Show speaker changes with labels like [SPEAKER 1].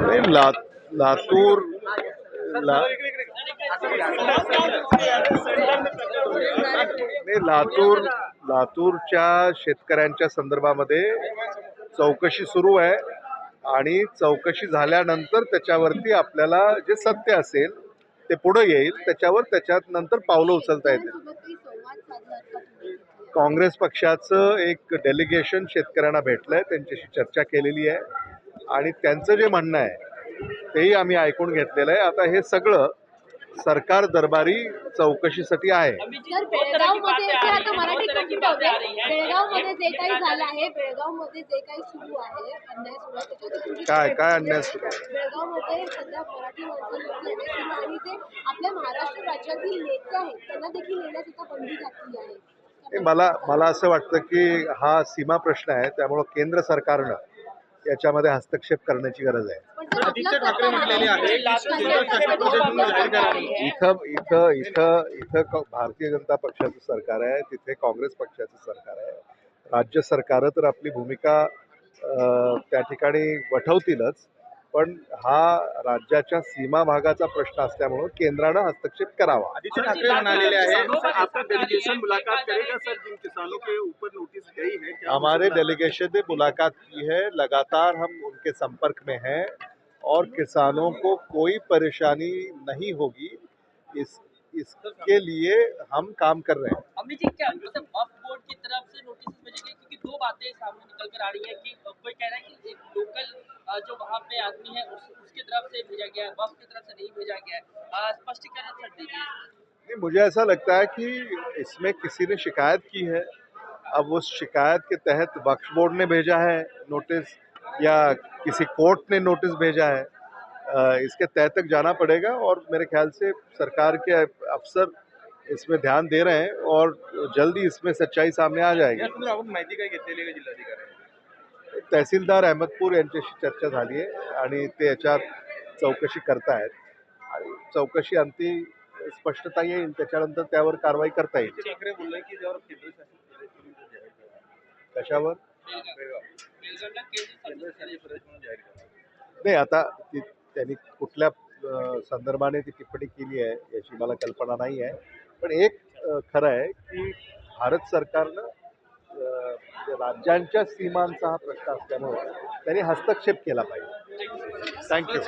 [SPEAKER 1] नाही ला लातूर ला नाही लातूर लातूरच्या शेतकऱ्यांच्या संदर्भामध्ये चौकशी सुरू आहे. आणि चौकशी झाल्यानंतर त्याच्यावरती आपल्याला जे सत्य असेल ते पुढे येईल. त्याच्यावर त्याच्यात नंतर पावलं उचलता येतील. काँग्रेस पक्षाचं एक डेलिगेशन शेतकऱ्यांना भेटलंय त्यांच्याशी चर्चा केलेली आहे. आणि त्यांचं जे म्हणणं आहे तेही आम्ही ऐकून घेतलेलं आहे. आता हे सगळं सरकार दरबारी चौकशीसाठी आहे.
[SPEAKER 2] आहे. आहे आहे
[SPEAKER 1] काय- काय अन्याय सुरू आहे?
[SPEAKER 2] बेळगावमध्ये सध्या मराठी माणसांवरती अन्याय सुरू आहे. आणि जे आपल्या महाराष्ट्र राज्यातील नेते आहेत त्यांना देखील येण्यास आता बंदी घातली आहे.
[SPEAKER 1] मला मला असं वाटतं की हा सीमा प्रश्न आहे त्यामुळं केंद्र सरकारनं याच्यामध्ये हस्तक्षेप करण्याची गरज आहे. इथं इथं इथं इथं क- भारतीय जनता पक्षाचं सरकार आहे तिथे काँग्रेस पक्षाचं सरकार आहे. राज्य सरकारं तर आपली भूमिका त्या ठिकाणी वठवतीलच. पण हा राज्याच्या सीमा भागाचा प्रश्न असल्यामुळं केंद्रानं हस्तक्षेप करावा.
[SPEAKER 3] आदित्य ठाकरे म्हणालेले हैं आपका डेलीगेशन मुलाकात करेगा सर जिन किसानों के ऊपर नोटिस गई है क्या
[SPEAKER 1] हमारे डेलीगेशन ने मुलाकात की है लगातार हम उनके संपर्क में हैं और किसानों को कोई परेशानी नहीं होगी। इस इसके लिए हम काम कर रहे हैं।
[SPEAKER 4] बातें सामने निकल कर आ रही है कि कोई कह रहा है कि एक लोकल जो वहाँ पे आदमी है उस, उसकी तरफ़ से भेजा गया है वक्फ की तरफ़ से नहीं भेजा गया है। स्पष्टीकरण सर दीजिए।
[SPEAKER 1] नहीं मुझे ऐसा लगता है कि इसमें किसी ने शिकायत की है। अब उस शिकायत के तहत वक्फ बोर्ड ने भेजा है नोटिस या किसी कोर्ट ने नोटिस भेजा है। इसके तह तक जाना पड़ेगा और मेरे ख्याल से सरकार के अफसर इसमें ध्यान दे रहे हैं और जल्दी इसमें सच्चाई सामने आ जाएगी। तहसीलदार अहमदपूर यांच्याशी चर्चा झाली आहे आणि ते याच्यात चौकशी करतायत. आणि चौकशी अंती स्पष्टता येईल त्याच्यानंतर त्यावर कारवाई करता येईल. कशावर. नाही आता त्यांनी कुठल्या संदर्भाने ती टिप्पणी केली आहे याची मला कल्पना नाही आहे. पण एक खरं आहे की भारत सरकारनं राज्यांच्या सीमांचा हा प्रश्न असल्यामुळे त्यांनी हस्तक्षेप केला पाहिजे. थँक्यू